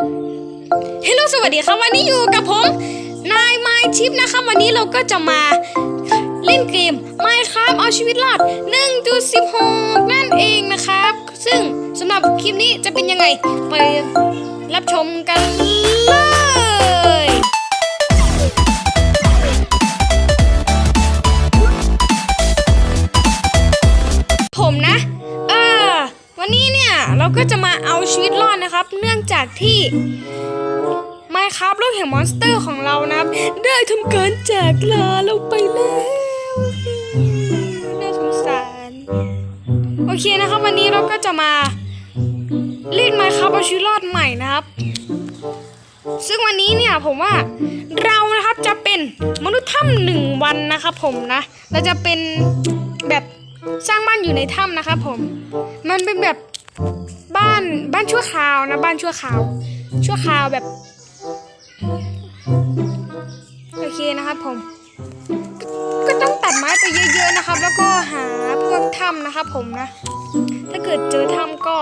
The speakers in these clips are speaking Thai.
ฮัลโหลสวัสดีครับวันนี้อยู่กับผมนายไมชิปนะครับวันนี้เราก็จะมาเล่นเกมไมครับเอาชีวิตรอด1.16 นั่นเองนะครับ ซึ่งสำหรับคลิปนี้จะเป็นยังไง ไปรับชมกันเลย เราก็จะมาเอาชีวิตรอดนะครับ เนื่องจากที่ Minecraft โลกแห่งมอนสเตอร์ของเรานะครับ ได้ทำการแจกลาเราไปแล้วน่าสงสาร โอเคนะครับวันนี้เราก็จะมาเล่น Minecraft เอาชีวิตรอดใหม่นะครับ ซึ่งวันนี้เนี่ยผมว่าเรานะครับจะเป็นมนุษย์ถ้ำหนึ่งวันนะครับผมนะ เราจะเป็นแบบสร้างบ้านอยู่ในถ้ำนะครับผม มันเป็นแบบ บ้านบ้านชั่วคราวนะ บ้านชั่วคราว ชั่วคราวแบบ โอเคนะครับผม ก็ต้องตัดไม้ไปเยอะ ๆนะครับ แล้วก็หาพวกถ้ำนะครับผมนะ ถ้าเกิดเจอถ้ำก็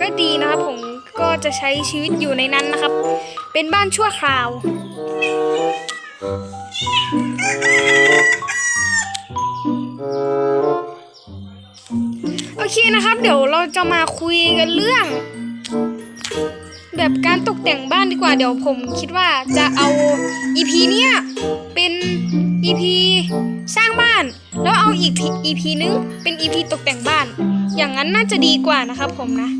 ก็ดีนะครับผมก็จะใช้ชีวิตอยู่ในนั้นนะครับ เป็นบ้านชั่วคราวอ เคนะครับ เดี๋ยวเราจะมาคุยกันเรื่อง แบบการตกแต่งบ้านดีกว่า เดี๋ยวผมคิดว่าจะเอา EP เนี้ยเป็น EP สร้างบ้าน แล้วเอาอีก EP นึงเป็น EP ตกแต่งบ้าน อย่างนั้นน่าจะดีกว่านะครับผมนะ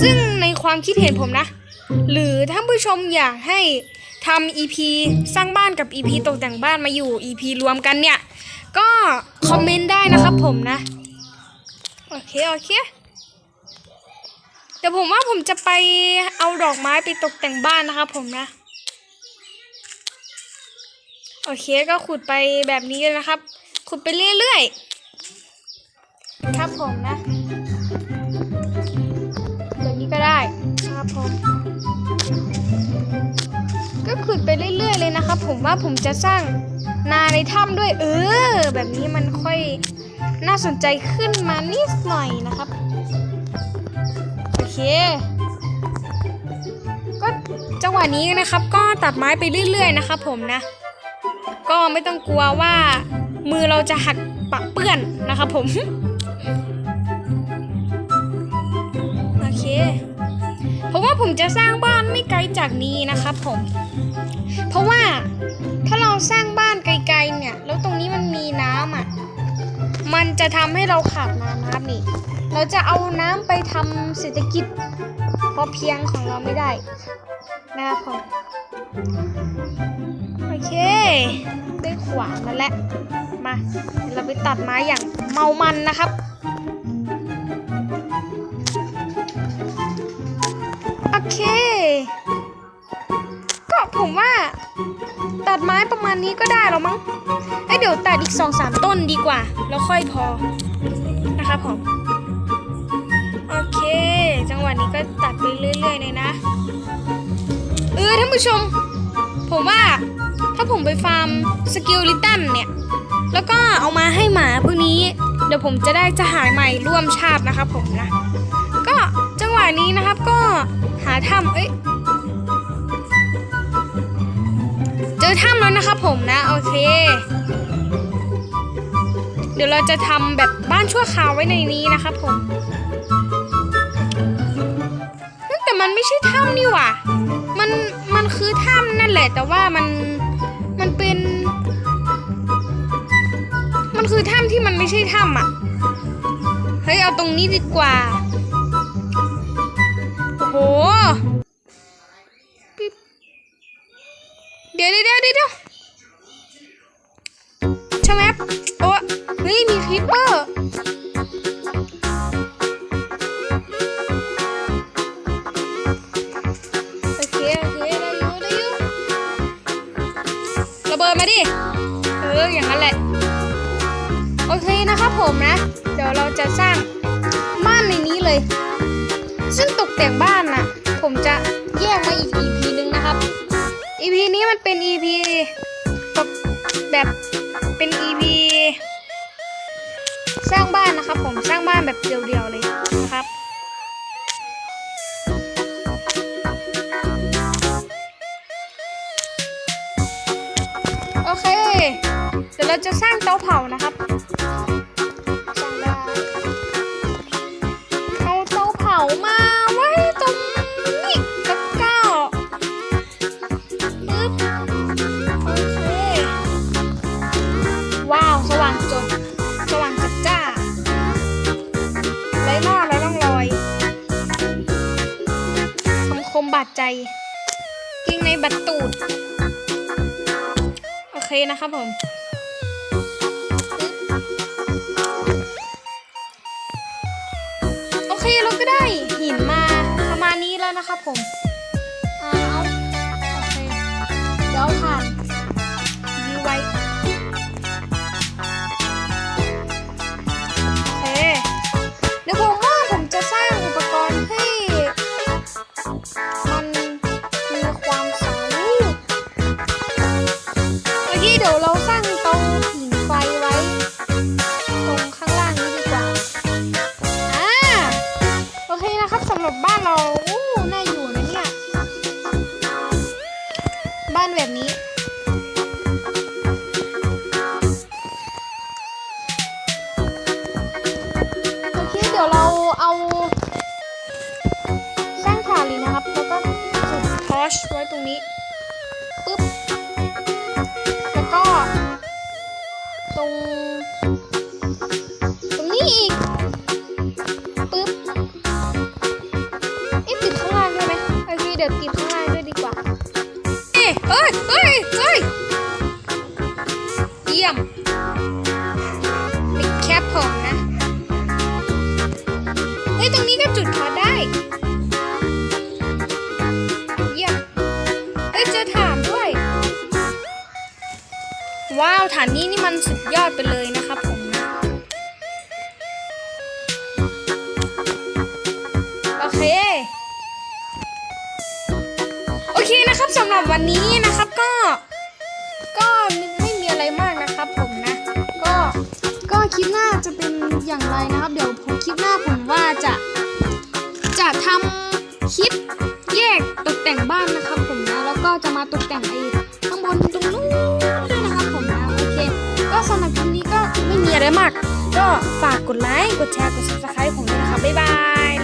ซึ่งในความคิดเห็นผมนะ หรือท่านผู้ชมอยากให้ทำ EP สร้างบ้านกับ EP ตกแต่งบ้านมาอยู่ EP รวมกันเนี่ย ก็คอมเมนต์ได้นะครับผมนะ โอเค โอเค เดี๋ยวผมว่าผมจะไปเอาดอกไม้ไปตกแต่งบ้านนะครับผมนะ โอเคก็ขุดไปแบบนี้เลยนะครับ ขุดไปเรื่อยๆ ครับผมนะแบบนี้ก็ได้ครับผม ก็ขุดไปเรื่อย ๆ เลยนะครับ ผมว่าผมจะสร้างนาในถ้ำด้วย เออ แบบนี้มันค่อยน่าสนใจขึ้นมานิดหน่อยนะครับ โอเค ก็จังหวะนี้นะครับ ก็ตัดไม้ไปเรื่อย ๆ นะครับผมนะ ก็ไม่ต้องกลัวว่ามือเราจะหักปะเปื้อนนะครับผม ผมจะสร้างบ้านไม่ไกลจากนี้นะครับผม เพราะว่าถ้าเราสร้างบ้านไกลๆเนี่ย แล้วตรงนี้มันมีน้ำอะ มันจะทำให้เราขาดน้ำนะครับนี่ เราจะเอาน้ำไปทำเศรษฐกิจพอเพียงของเราไม่ได้นะครับผม โอเค ได้ขวานมาแล้ว มาเดี๋ยวเราไปตัดไม้อย่างเมามันนะครับ เค ก็ผมว่า ตัดไม้ประมาณนี้ก็ได้แล้วมั้งไอยเดี๋ยวตัดอีกสองสามต้นดีกว่า แล้วค่อยพอนะครับผม โอเค จังหวะนี้ก็ตัดไปเรื่อยๆเลยนะ เออท่านผู้ชม ผมว่าถ้าผมไปฟาร์มสกิลลิตันเนี่ย แล้วก็เอามาให้หมาพวกนี้ เดี๋ยวผมจะได้จะหายใหม่ร่วมชาตินะครับผมนะะนี้นะครับก็หาถ้ำเอ้ยเจอถ้ำแล้วนะครับผมนะ โอเค เดี๋ยวเราจะทำแบบบ้านชั่วคราวไว้ในนี้นะครับผมแต่มันไม่ใช่ถ้ำนี่หว่ามันมันคือถ้ำนั่นแหละ แต่ว่ามันมันเป็น มันคือถ้ำที่มันไม่ใช่ถ้ำอะเฮ้ยเอาตรงนี้ดีกว่า โหปิ๊บเดี๋ยวเดี๋ยวเดี๋ยวเดี๋ยวชะแมปโอ้เฮ้ยมีคลิปเปอร์โอเคโอเคได้อยู่ได้อยู่ระเบิดมาดิ เออ อย่างนั้นแหละ โอเคนะครับผมนะ เดี๋ยวเราจะสร้างบ้านในนี้เลย ซึ่งตกแต่งบ้านน่ะ ผมจะแยกมาอีก EP นึงนะครับ EP นี้มันเป็น EP ตกแบบเป็น EP สร้างบ้านนะครับ ผมสร้างบ้านแบบเดียวๆเลยนะครับโอเค เดี๋ยวเราจะสร้างเตาเผานะครับ ว้าวสว่างจดสว่างจัดจ้าไร้หน้าไร้ร่องรอยคำคมบาดใจกิ้งในบัตรตูด โอเคนะครับผมโอเคเราก็ได้หินมาประมาณนี้แล้วนะครับผม ดี๋ยวเราสร้างเตาผิงไฟไว้ ตรงข้างล่างนี้ดีกว่า อ่า โอเคนะครับสำหรับบ้านเราอู้น่าอยู่นะเนี่ย บ้านแบบนี้ โอเคเดี๋ยวเราเอาสร้างฐานเลยนะครับ แล้วก็จุดทอชไว้ตรงนี้ ตรง ตรงนี้อีก ปึ๊บเอ๊ะติดข้างล่างด้วยไหมโอเคเดี๋ยวติดข้างล่างด้วยดีกว่าเอ๊ะเอ้ยเอ้ยเอ้ยเยี่ยม ว้าวฐานนี้นี่มันสุดยอดไปเลยนะครับผมนะโอเค โอเคนะครับสำหรับวันนี้นะครับก็ ก็ไม่มีอะไรมากนะครับผมนะ ก็ ก็คลิปหน้าจะเป็นอย่างไรนะครับ เดี๋ยวผมคลิปหน้าผมว่าจะ จะทำคลิปแยกตกแต่งบ้านนะครับผมนะ แล้วก็จะมาตกแต่งไอ้ ได้มาก ก็ฝากกดไลค์ กดแชร์ กด subscribe ผมด้วยนะครับ บ๊ายบาย